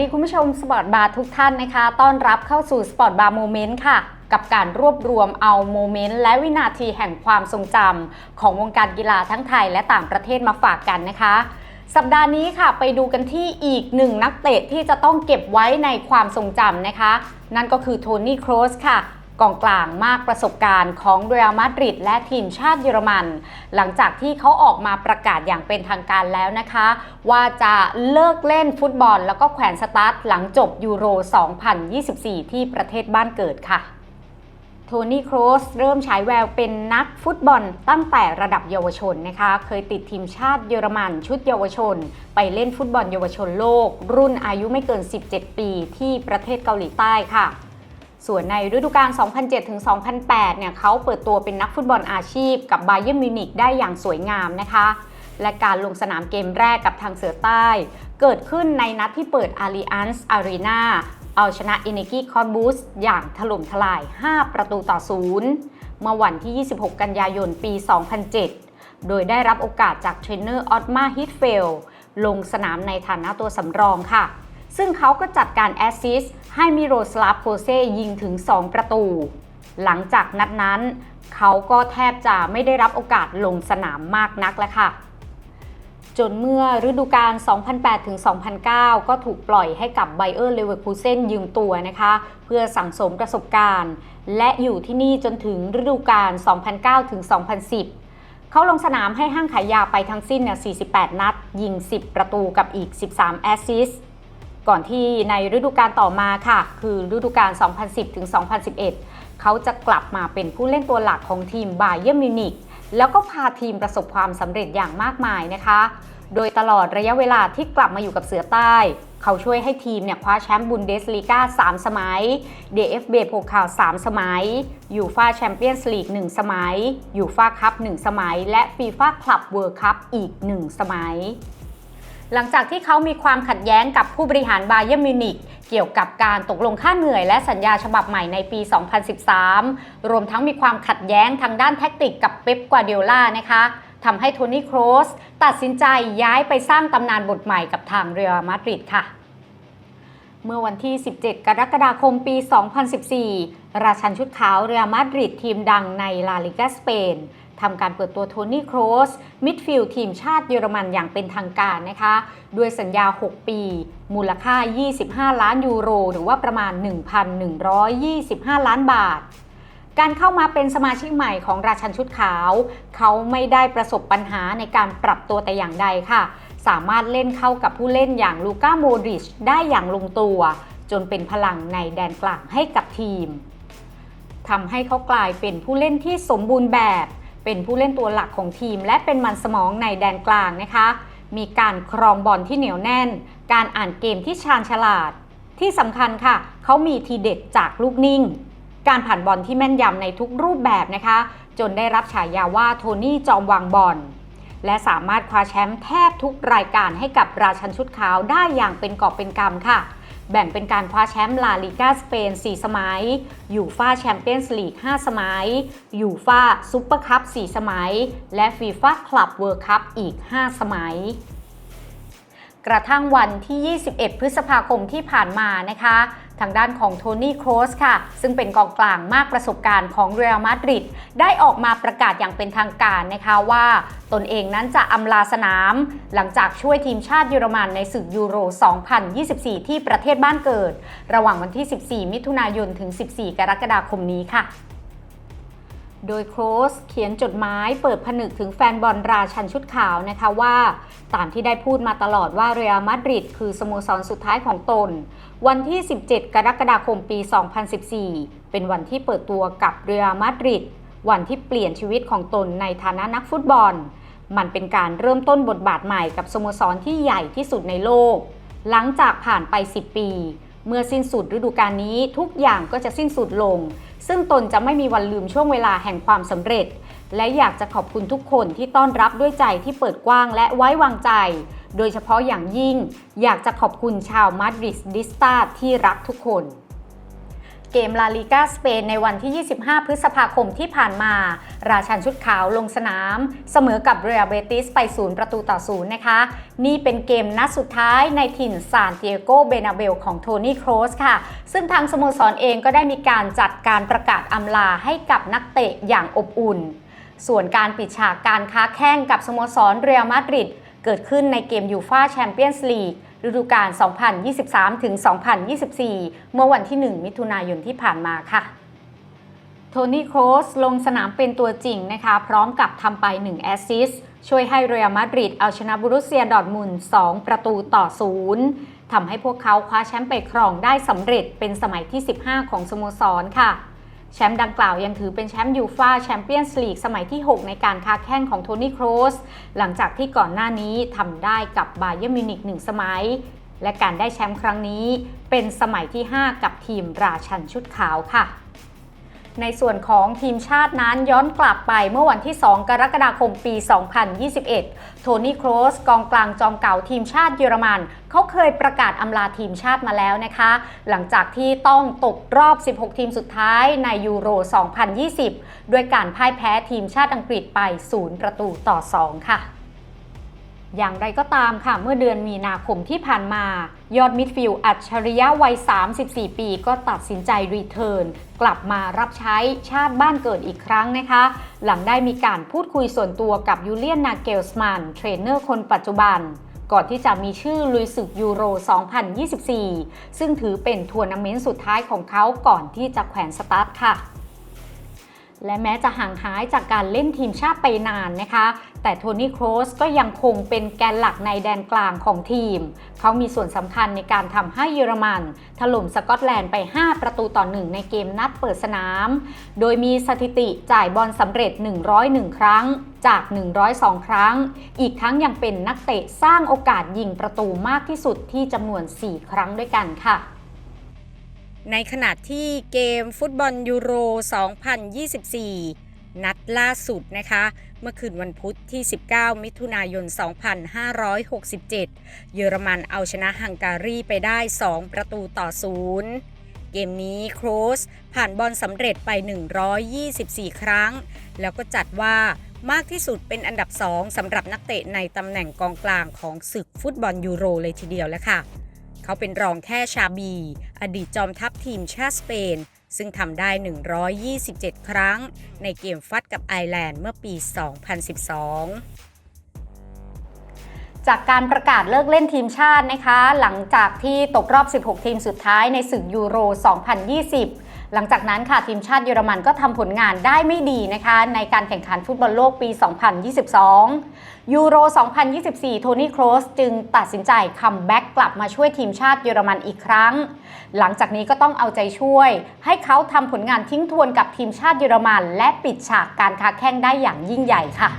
ดีคุณผู้ชมสปอร์ตบาร์ทุกท่านนะคะ ต้อนรับเข้าสู่สปอร์ตบาร์โมเมนต์ค่ะ กับการรวบรวมเอาโมเมนต์และวินาทีแห่งความทรงจำของวงการกีฬาทั้งไทยและต่างประเทศมาฝากกันนะคะ สัปดาห์นี้ค่ะไปดูกันที่อีกหนึ่งนักเตะที่จะต้องเก็บไว้ในความทรงจำนะคะ นั่นก็คือโทนี่โครสค่ะ กองกลางมากประสบการณ์ของเรอัลมาดริดและทีมชาติเยอรมัน หลังจากที่เขาออกมาประกาศอย่างเป็นทางการแล้วนะคะ ว่าจะเลิกเล่นฟุตบอล แล้วก็แขวนสตาร์ทหลังจบยูโร 2024 ที่ประเทศบ้านเกิดค่ะโทนี่โครสเริ่มฉายแววเป็นนักฟุตบอลตั้งแต่ระดับเยาวชนนะคะ เคยติดทีมชาติเยอรมันชุดเยาวชน ไปเล่นฟุตบอลเยาวชนโลก รุ่นอายุไม่เกิน 17 ปีที่ประเทศเกาหลีใต้ค่ะ ส่วนในฤดูกาล 2007-2008 เนี่ยเขาเปิดตัวเป็นนักฟุตบอลอาชีพกับไบเย r n มิวนิกได้อย่างสวยงามนะคะ และการลงสนามเกมแรกกับทางเสือใต้ เกิดขึ้นในนัดที่เปิด Allianz Arena เอาชนะ e n e g i c o n b u s อย่างถล่มทลาย 5 ประตูต่อ0เมื่อวันที่ 26 กันยายน ปี 2007 โดยได้รับโอกาสจากเทรนเนอร์ออตมาฮิตเฟลลงสนามในฐานะตัวสำรองค่ะ ซึ่งเขาก็จัดการแอสซิสต์ให้มิโรสลาฟโคเซยิงถึง 2 ประตู หลังจากนัดนั้น เขาก็แทบจะไม่ได้รับโอกาสลงสนามมากนักแล้วค่ะ จนเมื่อฤดูกาล 2008-2009 ก็ถูกปล่อยให้กับไบเออร์เลเวอร์คูเซนยืมตัวนะคะ เพื่อสั่งสมประสบการณ์ และอยู่ที่นี่จนถึงฤดูกาล 2009-2010เขาลงสนามให้ห้างขายยาไปทั้งสิ้นเนี่ย48 นัด ยิง 10 ประตูกับอีก 13 แอสซิสต์ ก่อนที่ในฤดูกาลต่อมาค่ะ คือฤดูกาล 2010-2011 เขาจะกลับมาเป็นผู้เล่นตัวหลักของทีมบาเย r n มิวนิกแล้วก็พาทีมประสบความสำเร็จอย่างมากมายนะคะ โดยตลอดระยะเวลาที่กลับมาอยู่กับเสือใต้ เขาช่วยให้ทีมเนี่ยคว้าแชมป์บุนเดสลีกา3 สมัย DFB โพคาล3สมัย ยูฟาแชมเปี้ยนส์ลีก 1 สมัย ยูฟาคัพ 1 สมัย และฟีฟ่าคลับเวิร์คัพอีก 1 สมัย หลังจากที่เขามีความขัดแย้งกับผู้บริหารบาเย r n มิวนิกเกี่ยวกับการตกลงค่าเหนื่อยและสัญญาฉบับใหม่ในปี 2013 รวมทั้งมีความขัดแย้งทางด้านแท็กติกกับเป๊ปกวาเดียล่านะคะทำให้โทนี่โครสตัดสินใจย้ายไปสร้างตำนานบทใหม่กับทางเรอัลมาดริดค่ะ เมื่อวันที่ 17 กรกฎาคมปี 2014 ราชันชุดขาวเรอัลมาดริดทีมดังในลาลิกาสเปน ทำการเปิดตัวโทนี่โครสมิดฟิลด์ทีมชาติเยอรมันอย่างเป็นทางการนะคะ ด้วยสัญญา 6 ปี มูลค่า 25 ล้านยูโร หรือว่าประมาณ 1,125 ล้านบาทการเข้ามาเป็นสมาชิกใหม่ของราชันชุดขาว เขาไม่ได้ประสบปัญหาในการปรับตัวแต่อย่างใดค่ะ สามารถเล่นเข้ากับผู้เล่นอย่างลูก้าโมดริชได้อย่างลงตัว จนเป็นพลังในแดนกลางให้กับทีมทำให้เขากลายเป็นผู้เล่นที่สมบูรณ์แบบ เป็นผู้เล่นตัวหลักของทีม และเป็นมันสมองในแดนกลางนะคะ มีการครองบอลที่เหนียวแน่น การอ่านเกมที่ชาญฉลาด ที่สำคัญค่ะ เขามีทีเด็ดจากลูกนิ่ง การผ่านบอลที่แม่นยำในทุกรูปแบบนะคะ จนได้รับฉายาว่าโทนี่จอมวางบอลและสามารถคว้าแชมป์แทบทุกรายการให้กับราชันชุดขาวได้อย่างเป็นกอบเป็นกำค่ะ แบ่งเป็นการคว้าแชมป์ลาลิกาสเปน 4 สมัย ยูฟาแชมเปี้ยนส์ลีก 5 สมัย ยูฟาซูเปอร์คัพ 4 สมัย และฟีฟ่าคลับเวิร์คัพอีก 5 สมัยกระทั่งวันที่ 21 พฤษภาคมที่ผ่านมานะคะ ทางด้านของโทนี่โครสค่ะ ซึ่งเป็นกองกลางมากประสบการณ์ของเรอัลมาดริดได้ออกมาประกาศอย่างเป็นทางการนะคะว่า ตนเองนั้นจะอำลาสนาม หลังจากช่วยทีมชาติเยอรมันในศึกยูโร 2024 ที่ประเทศบ้านเกิด ระหว่างวันที่ 14 มิถุนายนถึง 14 กรกฎาคมนี้ค่ะ โดยโครสเขียนจดหมายเปิดผนึกถึงแฟนบอลราชันชุดขาวนะคะว่า ตามที่ได้พูดมาตลอดว่าเรอัลมาดริดคือสโมสรสุดท้ายของตน วันที่ 17 กรกฎาคมปี 2014 เป็นวันที่เปิดตัวกับเรอัลมาดริดวันที่เปลี่ยนชีวิตของตนในฐานะนักฟุตบอล มันเป็นการเริ่มต้นบทบาทใหม่กับสโมสรที่ใหญ่ที่สุดในโลก หลังจากผ่านไป 10 ปี เมื่อสิ้นสุดฤดูกาลนี้ทุกอย่างก็จะสิ้นสุดลง ซึ่งตนจะไม่มีวันลืมช่วงเวลาแห่งความสำเร็จ และอยากจะขอบคุณทุกคนที่ต้อนรับด้วยใจที่เปิดกว้างและไว้วางใจ โดยเฉพาะอย่างยิ่ง อยากจะขอบคุณชาวมาดริดดิสตาที่รักทุกคน เกมลาลิกาสเปนในวันที่ 25 พฤษภาคมที่ผ่านมา ราชันชุดขาวลงสนาม เสมอกับเรียเบติสไป0ประตูต่อ0นะคะ นี่เป็นเกมนัดสุดท้ายในถิ่นซานติเอโกเบนาเบลของโทนี่โครสค่ะ ซึ่งทางสโมสรเองก็ได้มีการจัดการประกาศอำลาให้กับนักเตะอย่างอบอุ่น ส่วนการปิดฉากการค้าแข่งกับสโมสรเรอัลมาดริดเกิดขึ้นในเกมยูฟาแชมเปี้ยนส์ลีก ฤดูกาล 2023ถึง2024 เมื่อวันที่ 1 มิถุนายนที่ผ่านมาค่ะ โทนี่โครสลงสนามเป็นตัวจริงนะคะ พร้อมกับทำไป 1 แอสซิสช่วยให้เรอัลมาดริดเอาชนะบรุสเซียดอร์ทมุน2 ประตูต่อ 0ทำให้พวกเขาคว้าแชมป์ไปครองได้สำเร็จเป็นสมัยที่ 15 ของสโมสรค่ะ แชมป์ดังกล่าวยังถือเป็นแชมป์ยูฟาแชมเปี้ยนส์ลีกสมัยที่ 6 ในการค้าแข่งของโทนี่โครสหลังจากที่ก่อนหน้านี้ทำได้กับบาเยอร์มิวนิกหนึ่งสมัย และการได้แชมป์ครั้งนี้ เป็นสมัยที่ 5 กับทีมราชันชุดขาวค่ะ ในส่วนของทีมชาตินั้นย้อนกลับไปเมื่อวันที่ 2 กรกฎาคมปี 2021 โทนี่โครสกองกลางจอมเก่าทีมชาติเยอรมันเขาเคยประกาศอำลาทีมชาติมาแล้วนะคะ หลังจากที่ต้องตกรอบ 16 ทีมสุดท้ายในยูโร 2020 ด้วยการพ่ายแพ้ทีมชาติอังกฤษไป 0 ประตูต่อ 2 ค่ะ อย่างไรก็ตามค่ะ เมื่อเดือนมีนาคมที่ผ่านมา ยอดมิดฟิลด์อัจฉริยะวัย 34 ปี ก็ตัดสินใจรีเทิร์นกลับมารับใช้ชาติบ้านเกิดอีกครั้งนะคะ หลังได้มีการพูดคุยส่วนตัวกับยูเลียนนาเกลสมันเทรนเนอร์คนปัจจุบัน ก่อนที่จะมีชื่อลุยศึกยูโร 2024 ซึ่งถือเป็นทัวร์นาเมนต์สุดท้ายของเขาก่อนที่จะแขวนสตาร์ทค่ะ และแม้จะห่างหายจากการเล่นทีมชาติไปนานนะคะ แต่โทนี่โครสก็ยังคงเป็นแกนหลักในแดนกลางของทีม เขามีส่วนสำคัญในการทำให้เยอรมัน ถล่มสกอตแลนด์ไป 5 ประตูต่อ1ในเกมนัดเปิดสนาม โดยมีสถิติจ่ายบอลสำเร็จ 101 ครั้งจาก 102 ครั้ง อีกทั้งยังเป็นนักเตะสร้างโอกาสยิงประตูมากที่สุดที่จำนวน 4 ครั้งด้วยกันค่ะ ในขณะที่เกมฟุตบอลยูโร 2024 นัดล่าสุดนะคะ เมื่อคืนวันพุธที่ 19 มิถุนายน 2567 เยอรมันเอาชนะฮังการีไปได้ 2 ประตูต่อ 0 เกมนี้โครสผ่านบอลสำเร็จไป 124 ครั้ง แล้วก็จัดว่ามากที่สุดเป็นอันดับ 2สำหรับนักเตะในตำแหน่งกองกลางของศึกฟุตบอลยูโรเลยทีเดียวแล้วค่ะ เขาเป็นรองแค่ชาบี อดีตจอมทัพทีมชาติสเปน ซึ่งทำได้ 127 ครั้ง ในเกมฟัดกับไอร์แลนด์เมื่อปี 2012จากการประกาศเลิกเล่นทีมชาตินะคะ หลังจากที่ตกรอบ 16 ทีมสุดท้ายในศึกยูโร 2020 หลังจากนั้นค่ะทีมชาติเยอรมันก็ทำผลงานได้ไม่ดีนะคะในการแข่งขันฟุตบอลโลกปี 2022 ยูโร 2024 โทนี่โครสจึงตัดสินใจคัมแบ็กกลับมาช่วยทีมชาติเยอรมันอีกครั้ง หลังจากนี้ก็ต้องเอาใจช่วย ให้เขาทำผลงานทิ้งทวนกับทีมชาติเยอรมัน และปิดฉากการค้าแข่งได้อย่างยิ่งใหญ่ค่ะ